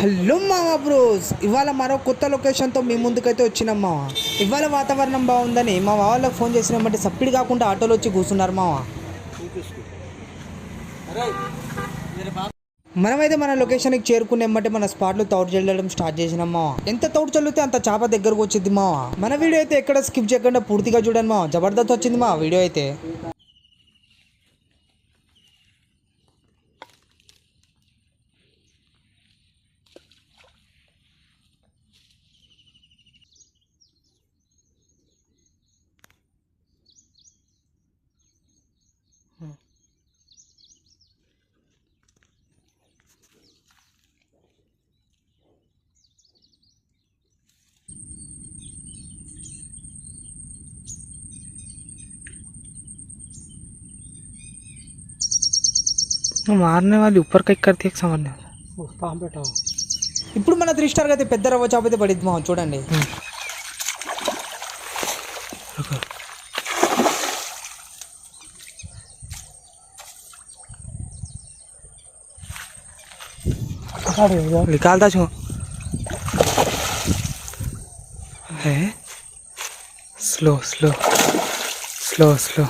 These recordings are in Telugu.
హలో మామ బ్రోస్. ఇవాళ మరో కొత్త లొకేషన్తో మీ ముందుకైతే వచ్చినాం మామ. ఇవాళ వాతావరణం బాగుందని మా వాళ్ళకి ఫోన్ చేసినామంటే సప్పిడి కాకుండా ఆటోలో వచ్చి కూర్చున్నారు మామ. మనమైతే మన లొకేషన్కి చేరుకునేమంటే మన స్పాట్లు తౌడు చల్లడం స్టార్ట్ చేసినాం మామ. ఎంత తౌడు చల్లితే అంత చేప దగ్గరకు వచ్చింది మామ. మన వీడియో అయితే ఎక్కడ స్కిప్ చేయకుండా పూర్తిగా చూడండి మామ. జబర్దస్త్ వచ్చింది మా వీడియో అయితే. मारने वाली ऊपर कहीं करती है समझने పాము పెట్టావు ఇప్పుడు మన త్రీ స్టార్ అయితే పెద్ద రవ్వ చేప అయితే పడిద్ది మావ చూడండి निकालता छो है स्लो स्लो स्लो स्लो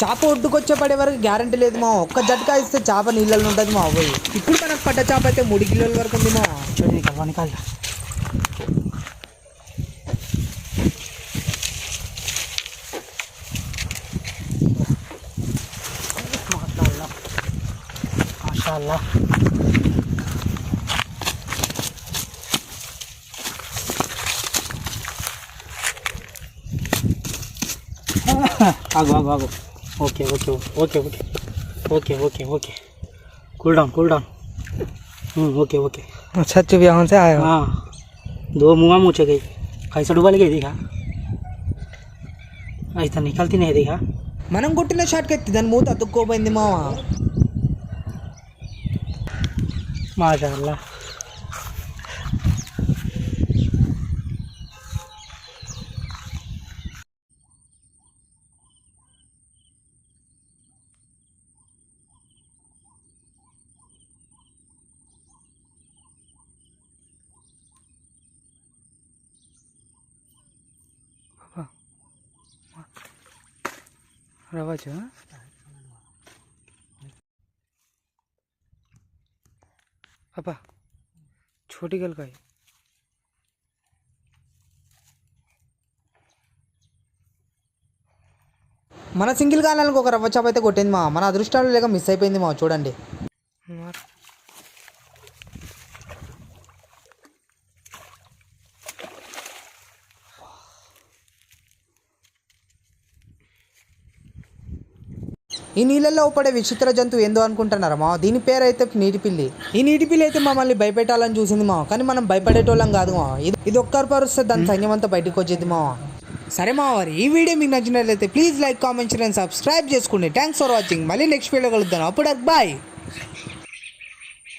చేప ఒడ్డుకొచ్చే పడే వరకు గ్యారంటీ లేదు మా ఒక్క జట్కా ఇస్తే చేప నీళ్ళలో ఉంటుంది మా అవ్వయి ఇప్పుడు మనకు పడ్డ చేప అయితే మూడు కిలోల వరకు ఉంది మా చూడండి కవ్వనికాల మాట్లాడలా निकाल माशाल्लाह माशाल्लाह ఆగు ఆగు ఆగు okay okay okay okay okay okay okay cool down cool down okay okay अच्छा चुप यहाँ से आया हो। हाँ दो मुँह मुँचे गई कैसे डुबा गई देखा ऐसा निकलती नहीं देखा మనం కొట్టిన షాట్కి ఎత్తి దాని మూత అతుక్కోపోయింది మావ माशाल्लाह रवा छो हाँ? पापा छोटी गल का है మన సింగిల్ కాలానికి ఒక రవ్వ చేప అయితే కొట్టింది మా మన అదృష్టాలు లేక మిస్ అయిపోయింది మా చూడండి ఈ నీళ్ళల్లో పడే విచిత్ర జంతువు ఏందో అనుకుంటున్నారా మా? దీని పేరు అయితే నీటి పిల్లి ఈ నీటి పిల్లి అయితే మమ్మల్ని భయపెట్టాలని చూసింది మా. కానీ మనం భయపడేటోళ్ళం కాదు మా. ఇది ఇది ఒక్కరు పరుస్తే దాని సైన్యం అంతా బయటకు వచ్చేది మా. సరే మా వారి ఈ వీడియో మీకు నచ్చినట్లయితే please like comment and subscribe చేసుకోండి. థ్యాంక్స్ ఫర్ వాచింగ్ మళ్ళీ నెక్స్ట్ వీడియో కలుద్దాం. అప్పుడు బాయ్